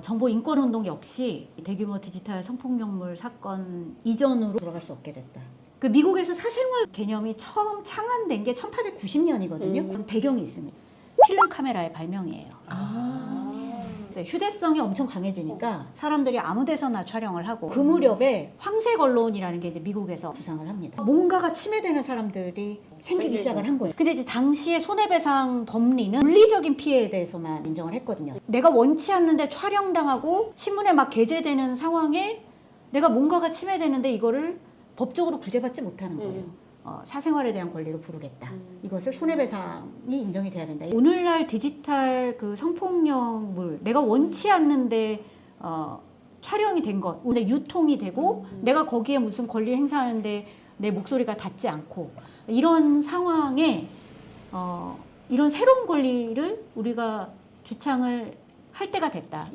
정보 인권 운동 역시 대규모 디지털 성폭력물 사건 이전으로 돌아갈 수 없게 됐다. 그 미국에서 사생활 개념이 처음 창안된 게 1890년이거든요. 음. 배경이 있습니다. 필름 카메라의 발명이에요. 아. 이제 휴대성이 엄청 강해지니까 사람들이 아무 데서나 촬영을 하고 그 무렵에 황색 언론이라는 게 이제 미국에서 부상을 합니다. 뭔가가 침해되는 사람들이 생기기. 시작을 한 거예요. 근데 이제 당시에 손해배상 법리는 물리적인 피해에 대해서만 인정을 했거든요. 내가 원치 않는데 촬영당하고 신문에 막 게재되는 상황에 내가 뭔가가 침해되는데 이거를 법적으로 구제받지 못하는 거예요. 음. 어, 사생활에 대한 권리를 부르겠다. 음. 이것을 손해배상이 인정이 돼야 된다. 오늘날 디지털 그 성폭력물 내가 원치 않는데 어, 촬영이 된 것, 근데 유통이 되고 음. 내가 거기에 무슨 권리 행사하는데 내 목소리가 닿지 않고 이런 상황에 어, 이런 새로운 권리를 우리가 주창을 할 때가 됐다.